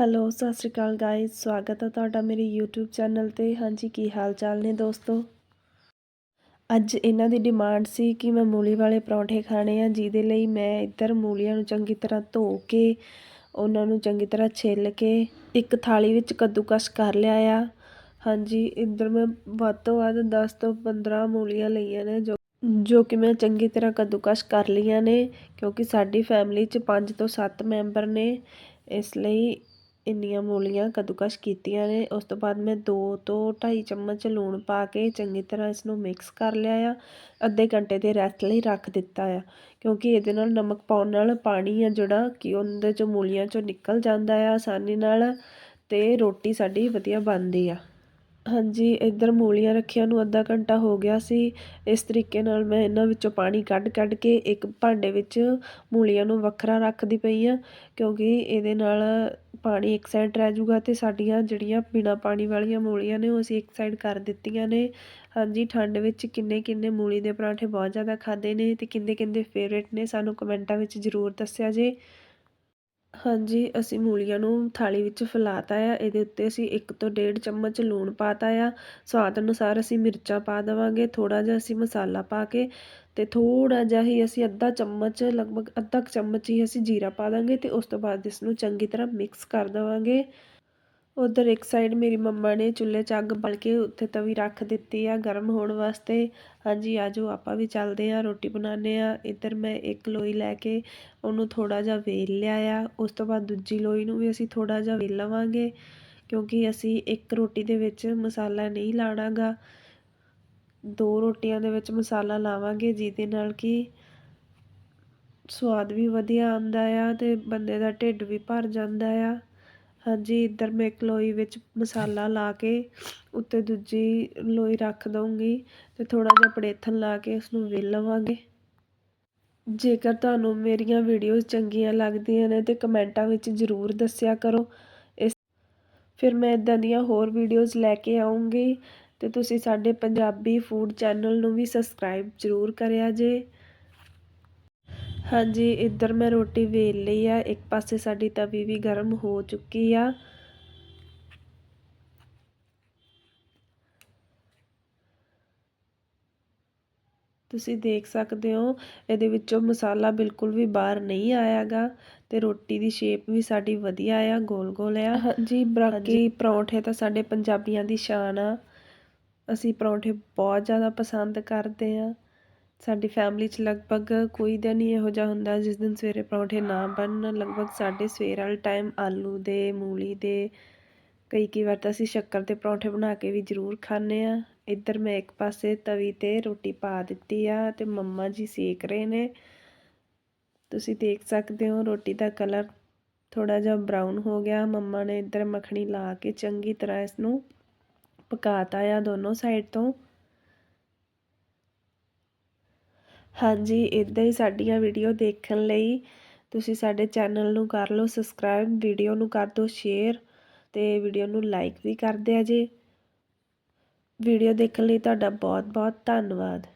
Hello, ਸਤਿ ਸ਼੍ਰੀ ਅਕਾਲ guys ਸਵਾਗਤ ਹੈ ਤੁਹਾਡਾ ਮੇਰੇ YouTube ਚੈਨਲ ਤੇ। ਹਾਂਜੀ, ਕੀ ਹਾਲ ਚਾਲ ਨੇ ਦੋਸਤੋ? ਅੱਜ ਇਹਨਾਂ ਦੀ ਡਿਮਾਂਡ ਸੀ ਕਿ ਮੈਂ ਮੂਲੀ ਵਾਲੇ ਪਰੌਂਠੇ ਖਾਣੇ ਆ, ਜਿਹਦੇ ਲਈ ਮੈਂ ਇੱਧਰ ਮੂਲੀਆਂ ਨੂੰ ਚੰਗੀ ਤਰ੍ਹਾਂ ਧੋ ਕੇ, ਉਹਨਾਂ ਨੂੰ ਚੰਗੀ ਤਰ੍ਹਾਂ ਛਿੱਲ ਕੇ, ਇੱਕ ਥਾਲੀ ਵਿੱਚ ਕੱਦੂਕਸ ਕਰ ਲਿਆ ਆ। ਹਾਂਜੀ, ਇੱਧਰ ਮੈਂ ਵੱਧ ਤੋਂ ਵੱਧ 10 ਤੋਂ 15 ਮੂਲੀਆਂ ਲਈਆਂ ਨੇ, ਜੋ ਜੋ ਕਿ ਮੈਂ ਚੰਗੀ ਤਰ੍ਹਾਂ ਕੱਦੂਕਸ ਕਰ ਲਈਆਂ ਨੇ, ਕਿਉਂਕਿ ਸਾਡੀ ਫੈਮਿਲੀ 'ਚ 5 ਤੋਂ 7 ਮੈਂਬਰ ਨੇ। ਇਸ ਲਈ ਇੰਨੀਆਂ ਮੂਲੀਆਂ ਕੱਦੂਕਸ ਕੀਤੀਆਂ ਨੇ, ਉਸ ਤੋਂ ਬਾਅਦ ਮੈਂ ਦੋ ਤੋਂ ਢਾਈ ਚਮਚ ਲੂਣ ਪਾ ਕੇ ਚੰਗੀ ਤਰ੍ਹਾਂ ਇਸ ਨੂੰ ਮਿਕਸ ਕਰ ਲਿਆ ਆ, ਅੱਧੇ ਘੰਟੇ ਦੇ ਰੈਸਟ ਲਈ ਰੱਖ ਦਿੱਤਾ ਆ, ਕਿਉਂਕਿ ਇਹਦੇ ਨਾਲ ਨਮਕ ਪਾਉਣ ਨਾਲ ਪਾਣੀ ਆ ਜਿਹੜਾ ਕਿ ਉਹਦੇ ਚੋਂ ਮੂਲੀਆਂ ਚੋਂ ਨਿਕਲ ਜਾਂਦਾ ਆ ਆਸਾਨੀ ਨਾਲ ਤੇ ਰੋਟੀ ਸਾਡੀ ਵਧੀਆ ਬਣਦੀ ਆ। ਹਾਂਜੀ, ਇੱਧਰ ਮੂਲੀਆਂ ਰੱਖਿਆਂ ਨੂੰ ਅੱਧਾ ਘੰਟਾ ਹੋ ਗਿਆ ਸੀ, ਇਸ ਤਰੀਕੇ ਨਾਲ ਮੈਂ ਇਹਨਾਂ ਵਿੱਚੋਂ ਪਾਣੀ ਕੱਢ ਕੱਢ ਕੇ ਇੱਕ ਭਾਂਡੇ ਵਿੱਚ ਮੂਲੀਆਂ ਨੂੰ ਵੱਖਰਾ ਰੱਖਦੀ ਪਈ ਆ, ਕਿਉਂਕਿ ਇਹਦੇ ਨਾਲ ਪਾਣੀ ਇੱਕ ਸਾਈਡ ਰਹਿ ਜੂਗਾ ਅਤੇ ਸਾਡੀਆਂ ਜਿਹੜੀਆਂ ਬਿਨਾ ਪਾਣੀ ਵਾਲੀਆਂ ਮੂਲੀਆਂ ਨੇ ਉਹ ਅਸੀਂ ਇੱਕ ਸਾਈਡ ਕਰ ਦਿੱਤੀਆਂ ਨੇ। ਹਾਂਜੀ, ਠੰਡ ਵਿੱਚ ਕਿੰਨੇ ਕਿੰਨੇ ਮੂਲੀ ਦੇ ਪਰਾਂਠੇ ਬਹੁਤ ਜ਼ਿਆਦਾ ਖਾਦੇ ਨੇ ਅਤੇ ਕਿੰਦੇ ਕਿੰਦੇ ਫੇਵਰੇਟ ਨੇ ਸਾਨੂੰ ਕਮੈਂਟਾਂ ਵਿੱਚ ਜ਼ਰੂਰ ਦੱਸਿਆ ਜੇ। ਹਾਂਜੀ, ਅਸੀਂ ਮੂਲੀਆਂ ਨੂੰ ਥਾਲੀ ਵਿੱਚ ਫੈਲਾਤਾ ਆ। ਇਹਦੇ ਉੱਤੇ ਅਸੀਂ ਇੱਕ ਤੋਂ ਡੇਢ ਚਮਚ ਲੂਣ ਪਾ ਤਾ ਆ। ਸਵਾਦ ਅਨੁਸਾਰ ਅਸੀਂ ਮਿਰਚਾਂ ਪਾ ਦੇਵਾਂਗੇ, ਥੋੜ੍ਹਾ ਜਿਹਾ ਅਸੀਂ ਮਸਾਲਾ ਪਾ ਕੇ ਅਤੇ ਥੋੜ੍ਹਾ ਜਿਹਾ ਹੀ ਅਸੀਂ ਅੱਧਾ ਚਮਚ, ਲਗਭਗ ਅੱਧਾ ਕੁ ਚਮਚ ਹੀ ਅਸੀਂ ਜੀਰਾ ਪਾ ਦਾਂਗੇ ਅਤੇ ਉਸ ਤੋਂ ਬਾਅਦ ਇਸ ਨੂੰ ਚੰਗੀ ਤਰ੍ਹਾਂ ਮਿਕਸ ਕਰ ਦੇਵਾਂਗੇ। ਉਧਰ ਇੱਕ ਸਾਈਡ ਮੇਰੀ ਮੰਮਾ ਨੇ ਚੁੱਲ੍ਹੇ 'ਚ ਅੱਗ ਬਲ ਕੇ ਉੱਥੇ ਤਵੀ ਰੱਖ ਦਿੱਤੀ ਆ ਗਰਮ ਹੋਣ ਵਾਸਤੇ। ਹਾਂਜੀ, ਆਜੋ, ਆਪਾਂ ਵੀ ਚੱਲਦੇ ਆ ਰੋਟੀ ਬਣਾਉਂਦੇ ਆ ਇੱਧਰ ਮੈਂ ਇੱਕ ਲੋਈ ਲੈ ਕੇ ਉਹਨੂੰ ਥੋੜਾ ਜਿਹਾ ਵੇਲ ਲਿਆ ਆ ਉਸ ਤੋਂ ਬਾਅਦ ਦੂਜੀ ਲੋਈ ਨੂੰ ਵੀ ਅਸੀਂ ਥੋੜਾ ਜਿਹਾ ਵੇਲ ਲਵਾਂਗੇ ਕਿਉਂਕਿ ਅਸੀਂ ਇੱਕ ਰੋਟੀ ਦੇ ਵਿੱਚ ਮਸਾਲਾ ਨਹੀਂ ਲਾਣਾਗਾ। ਦੋ ਰੋਟੀਆਂ ਦੇ ਵਿੱਚ ਮਸਾਲਾ ਲਾਵਾਂਗੇ ਜਿਹਦੇ ਨਾਲ ਕਿ ਸਵਾਦ ਵੀ ਵਧੀਆ ਆਉਂਦਾ ਆ ਤੇ ਬੰਦੇ ਦਾ ਢਿੱਡ ਵੀ ਭਰ ਜਾਂਦਾ ਆ। ਹਾਂਜੀ, ਇੱਧਰ ਮੈਂ ਇੱਕ ਲੋਈ ਵਿੱਚ ਮਸਾਲਾ ਲਾ ਕੇ ਉੱਤੇ ਦੂਜੀ ਲੋਈ ਰੱਖ ਦਊਂਗੀ ਅਤੇ ਥੋੜ੍ਹਾ ਜਿਹਾ ਪੜੇਥਨ ਲਾ ਕੇ ਉਸਨੂੰ ਵੇਲ ਲਵਾਂਗੇ। ਜੇਕਰ ਤੁਹਾਨੂੰ ਮੇਰੀਆਂ ਵੀਡੀਓਜ਼ ਚੰਗੀਆਂ ਲੱਗਦੀਆਂ ਨੇ ਤਾਂ ਕਮੈਂਟਾਂ ਵਿੱਚ ਜ਼ਰੂਰ ਦੱਸਿਆ ਕਰੋ। ਇਸ ਫਿਰ ਮੈਂ ਇਦਾਂ ਦੀਆਂ ਹੋਰ ਵੀਡੀਓਜ਼ ਲੈ ਕੇ ਆਉਂਗੀ ਤੇ ਤੁਸੀਂ ਸਾਡੇ ਪੰਜਾਬੀ ਫੂਡ ਚੈਨਲ ਨੂੰ ਵੀ ਸਬਸਕ੍ਰਾਈਬ ਜ਼ਰੂਰ ਕਰਿਆ ਜੇ। ਹਾਂਜੀ ਇੱਧਰ ਮੈਂ ਰੋਟੀ ਵੇਲ ਲਈ ਆ। ਇੱਕ ਪਾਸੇ ਸਾਡੀ ਤਵੀ ਵੀ ਗਰਮ ਹੋ ਚੁੱਕੀ ਆ। ਤੁਸੀਂ ਦੇਖ ਸਕਦੇ ਹੋ ਇਹਦੇ ਵਿੱਚੋਂ ਮਸਾਲਾ ਬਿਲਕੁਲ ਵੀ ਬਾਹਰ ਨਹੀਂ ਆਇਆਗਾ ਤੇ ਰੋਟੀ ਦੀ ਸ਼ੇਪ ਵੀ ਸਾਡੀ ਵਧੀਆ ਆ ਗੋਲ ਗੋਲ ਆ। ਹਾਂਜੀ ਬਾਕੀ ਪਰੌਂਠੇ ਤਾਂ ਸਾਡੇ ਪੰਜਾਬੀਆਂ ਦੀ ਸ਼ਾਨ ਆ। ਅਸੀਂ ਪਰੌਂਠੇ ਬਹੁਤ ਜ਼ਿਆਦਾ ਪਸੰਦ ਕਰਦੇ ਆ। ਸਾਡੀ ਫੈਮਿਲੀ 'ਚ ਲਗਭਗ ਕੋਈ ਦਿਨ ਹੀ ਇਹੋ ਜਿਹਾ ਹੁੰਦਾ ਜਿਸ ਦਿਨ ਸਵੇਰੇ ਪਰੌਂਠੇ ਨਾ ਬਣਨ। ਲਗਭਗ ਸਾਡੇ ਸਵੇਰ ਵਾਲੇ ਟਾਈਮ ਆਲੂ ਦੇ, ਮੂਲੀ ਦੇ, ਕਈ ਕਈ ਵਾਰ ਤਾਂ ਅਸੀਂ ਸ਼ੱਕਰ ਦੇ ਪਰੌਂਠੇ ਬਣਾ ਕੇ ਵੀ ਜ਼ਰੂਰ ਖਾਂਦੇ ਹਾਂ। ਇੱਧਰ ਮੈਂ ਇੱਕ ਪਾਸੇ ਤਵੀ ਤੇ ਰੋਟੀ ਪਾ ਦਿੱਤੀ ਆ ਅਤੇ ਮੰਮਾ ਜੀ ਸੇਕ ਰਹੇ ਨੇ। ਤੁਸੀਂ ਦੇਖ ਸਕਦੇ ਹੋ ਰੋਟੀ ਦਾ ਕਲਰ ਥੋੜਾ ਜਿਹਾ ਬਰਾਊਨ ਹੋ ਗਿਆ। ਮੰਮਾ ਨੇ ਇੱਧਰ ਮੱਖਣੀ ਲਾ ਕੇ ਚੰਗੀ ਤਰ੍ਹਾਂ ਇਸ ਨੂੰ ਪਕਾਤਾ ਆ ਦੋਨੋਂ ਸਾਈਡ ਤੋਂ। ਹਾਂਜੀ ਇੱਦਾਂ ਹੀ ਸਾਡੀਆਂ ਵੀਡੀਓ ਦੇਖਣ ਲਈ ਤੁਸੀਂ ਸਾਡੇ ਚੈਨਲ ਨੂੰ ਕਰ ਲਓ ਸਬਸਕ੍ਰਾਈਬ ਵੀਡੀਓ ਨੂੰ ਕਰ ਦਿਓ ਸ਼ੇਅਰ ਅਤੇ ਵੀਡੀਓ ਨੂੰ ਲਾਈਕ ਵੀ ਕਰ ਦਿਆ ਜੇ। ਵੀਡੀਓ ਦੇਖਣ ਲਈ ਤੁਹਾਡਾ ਬਹੁਤ ਬਹੁਤ ਧੰਨਵਾਦ।